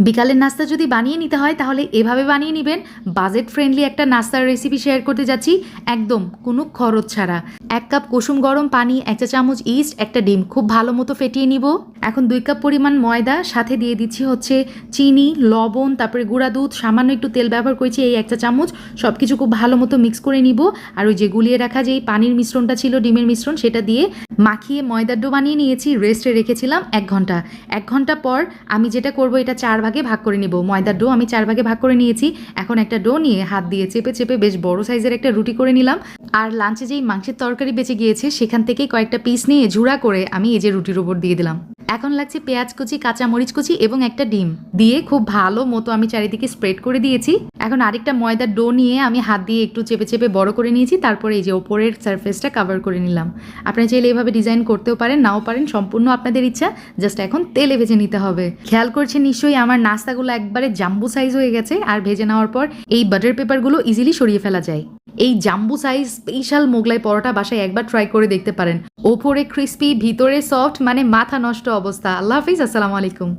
বিকালের নাস্তা যদি বানিয়ে নিতে হয়, তাহলে এভাবে বানিয়ে নেবেন। বাজেট ফ্রেন্ডলি একটা নাস্তার রেসিপি শেয়ার করতে যাচ্ছি। একদম কোনো খরচ ছাড়া। এক কাপ কুসুম গরম পানি, এক চা চামচ ইস্ট একটা ডিম। খুব ভালো মতো ফেটিয়ে নিব। এখন দুই কাপ পরিমাণ ময়দা, সাথে দিয়ে দিচ্ছি হচ্ছে চিনি, লবণ, তারপরে গুঁড়া দুধ, সামান্য একটু তেল ব্যবহার করেছি এই একটা চামচ। সব কিছু খুব ভালো মতো মিক্স করে নিব। আর ওই যে গুলিয়ে রাখা যে পানির মিশ্রণটা ছিল, ডিমের মিশ্রণ, সেটা দিয়ে মাখিয়ে ময়দার ডো বানিয়ে নিয়েছি রেস্টে রেখেছিলাম এক ঘণ্টা। এক ঘণ্টা পর আমি যেটা করব, এটা চার ভাগে ভাগ করে নিব। ময়দার ডো আমি চার ভাগে ভাগ করে নিয়েছি। এখন একটা ডো নিয়ে হাত দিয়ে চেপে চেপে বেশ বড় সাইজের একটা রুটি করে নিলাম। আর লাঞ্চে যেই মাংসের তরকারি বেঁচে গিয়েছে, সেখান থেকেই কয়েকটা পিস নিয়ে ঝুড়া করে আমি এই যে রুটির উপর দিয়ে দিলাম। এখন লাগছে পেঁয়াজ কুচি কাঁচা মরিচ কুচি এবং একটা ডিম। দিয়ে খুব ভালো মতো আমি চারিদিকে স্প্রেড করে দিয়েছি। এখন আরেকটা ময়দার ডো নিয়ে আমি হাত দিয়ে একটু চেপে চেপে বড় করে নিয়েছি, তারপরে এই যে ওপরের সারফেসটা কাভার করে নিলাম। আপনারা চাইলে এভাবে ডিজাইন করতেও পারেন, নাও পারেন, সম্পূর্ণ আপনাদের ইচ্ছা। জাস্ট এখন তেলে ভেজে নিতে হবে। খেয়াল করছেন নিশ্চয়ই আমার নাস্তাগুলো একবারে জাম্বু সাইজ হয়ে গেছে, আর ভেজে নেওয়ার পর এই বাটার পেপারগুলো ইজিলি সরিয়ে ফেলা যায়। এই জাম্বু সাইজ স্পেশাল মোগলাই পরোটা বাসায় একবার ট্রাই করে দেখতে পারেন। ওপরে ক্রিস্পি ভিতরে সফট মানে মাথা নষ্ট অবস্থা। আল্লাহ হাফিজ, আসসালামু আলাইকুম।